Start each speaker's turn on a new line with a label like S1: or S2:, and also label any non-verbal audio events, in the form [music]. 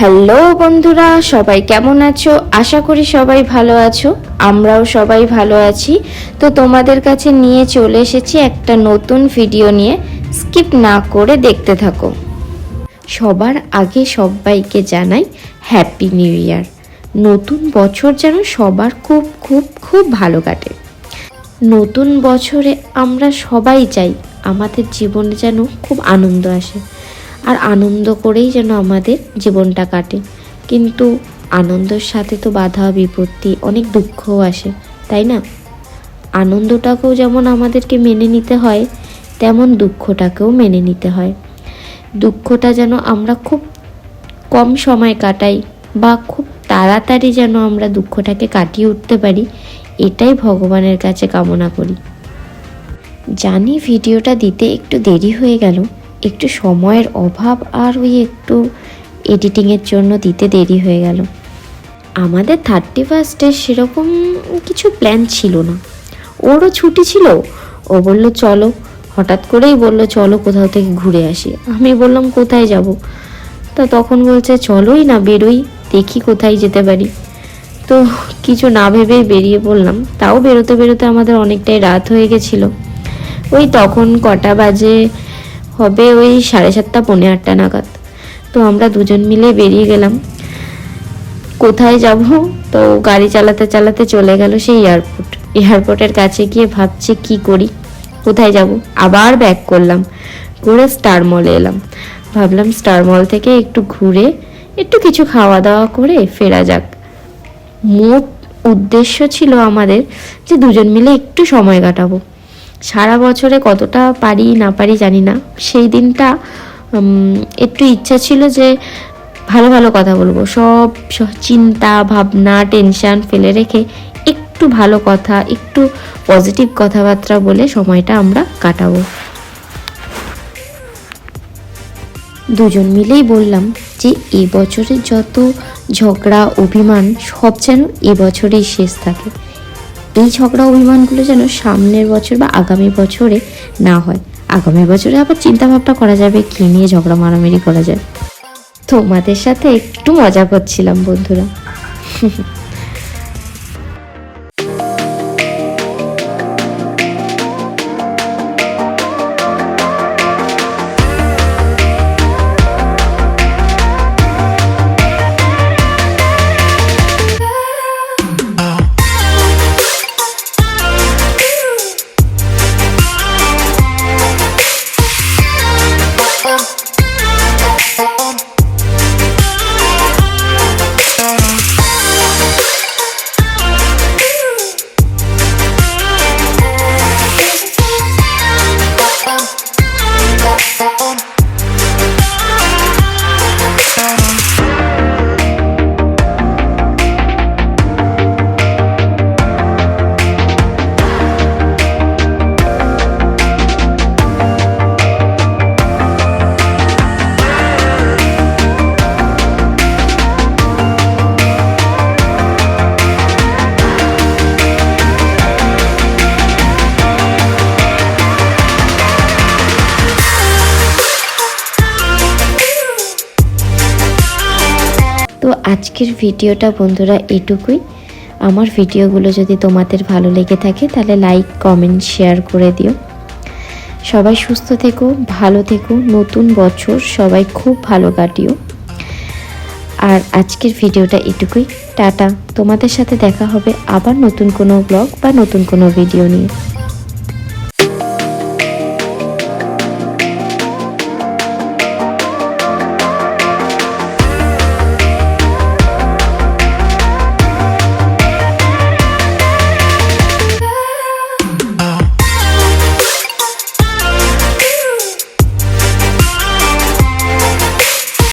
S1: Hello বন্ধুরা, সবাই কেমন আছো? আশা করি সবাই ভালো আছো। আমরাও সবাই ভালো আছি। তো তোমাদের কাছে নিয়ে চলে এসেছি একটা নতুন ভিডিও নিয়ে। স্কিপ না করে দেখতে থাকো। সবার আগে সবাইকে জানাই হ্যাপি নিউ ইয়ার নতুন বছর যেন সবার খুব খুব খুব ভালো কাটে। নতুন বছরে আমরা সবাই চাই আমাদের জীবনে যেন খুব আনন্দ আসে। আর আনন্দ করেই যেন আমাদের জীবনটা কাটে। কিন্তু আনন্দের সাথে তো বাধা, বিপত্তি, অনেক দুঃখও আসে, তাই না? আনন্দটাকেও যেমন আমাদেরকে মেনে নিতে হয়, তেমন দুঃখটাকেও মেনে নিতে হয়। দুঃখটা যেন আমরা খুব কম সময় কাটাই বা খুব তাড়াতাড়ি যেন আমরা দুঃখটাকে কাটিয়ে উঠতে পারি, এটাই ভগবানের কাছে কামনা করি। জানি ভিডিওটা দিতে একটু দেরি হয়ে গেল একটু সময়ের অভাব আর ওই একটু এডিটিংয়ের জন্য দিতে দেরি হয়ে গেল। আমাদের থার্টি ফার্স্টে সেরকম কিছু প্ল্যান ছিল না। ওরও ছুটি ছিল। ও বলল, চলো। হঠাৎ করেই বলল, চলো কোথাও থেকে ঘুরে আসি। আমি বললাম, কোথায় যাব? তা তখন বলছে, চলোই না, বেরোই। দেখি কোথায় যেতে পারি। তো কিছু না ভেবেই বেরিয়ে পড়লাম। তাও বেরোতে বেরোতে আমাদের অনেকটাই রাত হয়ে গেছিল। ওই তখন কটা বাজে হবে ওই সাড়ে সাতটা, পৌনে আটটা নাগাদ। তো আমরা দুজন মিলে বেরিয়ে গেলাম। কোথায় যাব? তো গাড়ি চালাতে চালাতে চলে গেল সেই এয়ারপোর্ট এয়ারপোর্টের কাছে গিয়ে ভাবছি, কি করি? কোথায় যাব? আবার ব্যাক করলাম। করে স্টার মলে এলাম। ভাবলাম স্টার মল থেকে একটু ঘুরে, একটু কিছু খাওয়া দাওয়া করে ফেরা যাক। মোট উদ্দেশ্য ছিল আমাদের যে দুজন মিলে একটু সময় কাটাবো। সারা বছরে কতটা পারি, না পারি জানি না। সেই দিনটা একটু ইচ্ছা ছিল যে ভালো ভালো কথা বলব। সব চিন্তা, ভাবনা, টেনশন ফেলে রেখে একটু ভালো কথা, একটু পজিটিভ কথাবার্তা বলে সময়টা আমরা কাটাবো। দুজন মিলেই বললাম যে এবছরের যত ঝগড়া, অভিমান, সব যেন এবছরেই শেষ থাকে। এই ঝগড়া অভিমানগুলো যেন সামনের বছর বা আগামী বছরে না হয়। আগামী বছরে আবার চিন্তাভাবনা করা যাবে, কী নিয়ে ঝগড়া মারামারি করা যায়। তোমাদের সাথে একটু মজা করছিলাম, বন্ধুরা। [laughs] আজকের ভিডিওটা বন্ধুরা এটুকুই। আমার ভিডিওগুলো যদি তোমাদের ভালো লেগে থাকে, তাহলে লাইক, কমেন্ট, শেয়ার করে দিও। সবাই সুস্থ থেকো, ভালো থেকো, নতুন বছর সবাই খুব ভালো কাটিও। আর আজকের ভিডিওটা এটুকুই। টাটা, তোমাদের সাথে দেখা হবে আবার নতুন কোনো ব্লগ বা নতুন কোনো ভিডিও নিয়ে।